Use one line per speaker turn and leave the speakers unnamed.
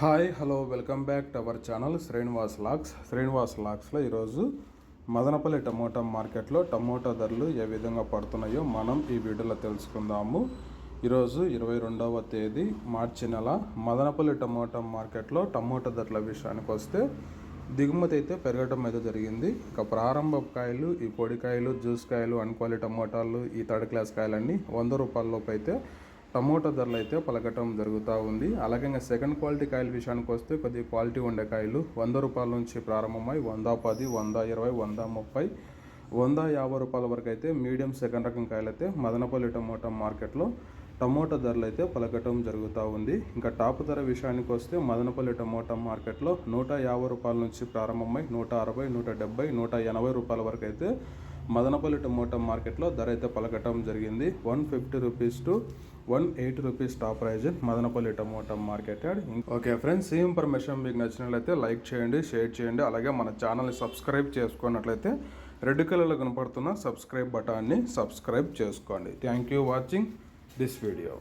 Hi hello welcome back to our channel Srinivas lakhs. Srinivas లాక్స్లో ఈరోజు Madanapalle tomato మార్కెట్లో టమోటా ధరలు ఏ విధంగా పడుతున్నాయో మనం ఈ వీడియోలో తెలుసుకుందాము. ఈరోజు ఇరవై రెండవ తేదీ మార్చి నెల. మదనపల్లి టమోటా మార్కెట్లో టమోటా ధరల విషయానికి వస్తే దిగుమతి అయితే పెరగటం అయితే జరిగింది. ఇక ప్రారంభ కాయలు ఈ పొడికాయలు జ్యూస్ కాయలు అన్క్వాలిటీ టమోటాలు ఈ థర్డ్ క్లాస్ కాయలన్నీ వంద రూపాయల లోపు అయితే టమోటా ధరలు అయితే పలకటం జరుగుతూ ఉంది. అలాగే ఇంకా సెకండ్ క్వాలిటీ కాయల విషయానికి వస్తే కొద్ది క్వాలిటీ ఉండే కాయలు వంద రూపాయల నుంచి ప్రారంభమై వంద పది వంద ఇరవై వంద ముప్పై వంద యాభై రూపాయల వరకు అయితే మీడియం సెకండ్ రకం కాయలు అయితే మదనపల్లి టమోటా మార్కెట్లో టమోటా ధరలు అయితే పలకటం జరుగుతూ ఉంది. ఇంకా టాప్ ధర విషయానికి వస్తే మదనపల్లి టమోటా మార్కెట్లో నూట యాభై రూపాయల నుంచి ప్రారంభమై నూట అరవై నూట డెబ్బై నూట ఎనభై రూపాయల వరకు అయితే మదనపల్లి టమోటా మార్కెట్లో ధర అయితే పలకటం జరిగింది. One fifty rupees to one eighty rupees top price Madanapalle tomato market okay friends ఈ ఇన్ఫర్మేషన్ మీకు నచ్చినట్లయితే లైక్ చేయండి షేర్ చేయండి. అలాగే మన ఛానల్ని సబ్స్క్రైబ్ చేసుకున్నట్లయితే రెడ్ కలర్లో కనపడుతున్న సబ్స్క్రైబ్ బటాన్ని సబ్స్క్రైబ్ చేసుకోండి. Thank you watching this video